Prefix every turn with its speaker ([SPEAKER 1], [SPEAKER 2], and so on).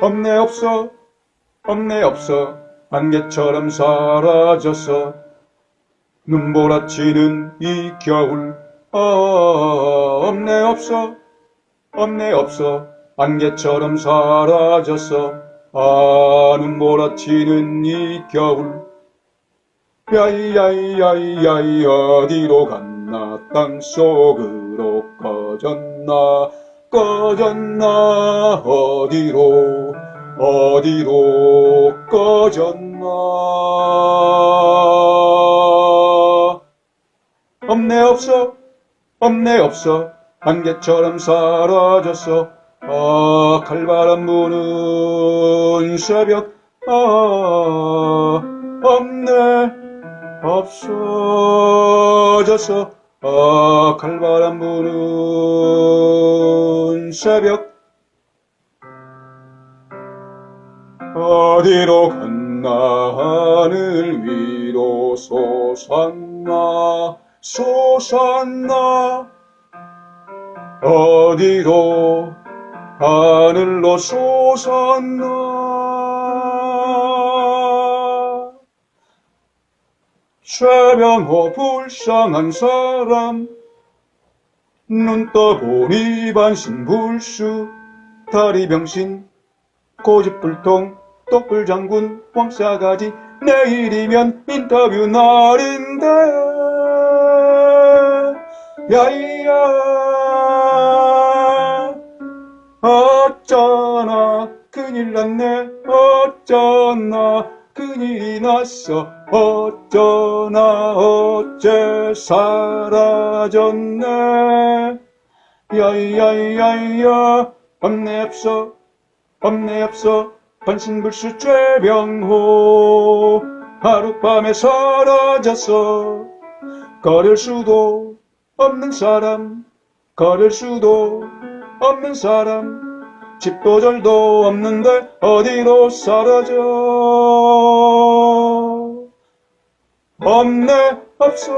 [SPEAKER 1] 없네 없어. 없네 없어. 안개처럼 사라졌어 눈보라치는 이 겨울. 아 없네 없어. 없네 없어. 안개처럼 사라졌어 아 눈보라치는 이 겨울. 야이야이야이야이 어디로 갔나? 땅속으로 꺼졌나 꺼졌나? 어디로? 어디로 꺼졌나? 없네 없어. 없네 없어. 안개처럼 사라졌어. 아 칼바람 부는 새벽. 아 없네 없어졌어. 아 칼바람 부는 새벽 어디로 갔나 하늘 위로 솟았나 솟았나? 어디로 하늘로 솟았나? 최병호 불쌍한 사람 눈 떠보니 반신불수 다리병신 고집불통 똑불장군 왕싸가지 내일이면 인터뷰 날인데. 야이야. 어쩌나 큰일 났네. 어쩌나 큰일이 났어. 어쩌나 어째 사라졌네. 야이야이야이야 없네 없어 없네 없어 반신불수 죄병호. 하룻밤에 사라졌어 거릴 수도 없는 사람 거릴 수도 없는 사람 집도 절도 없는데 어디로 사라져 없네 없어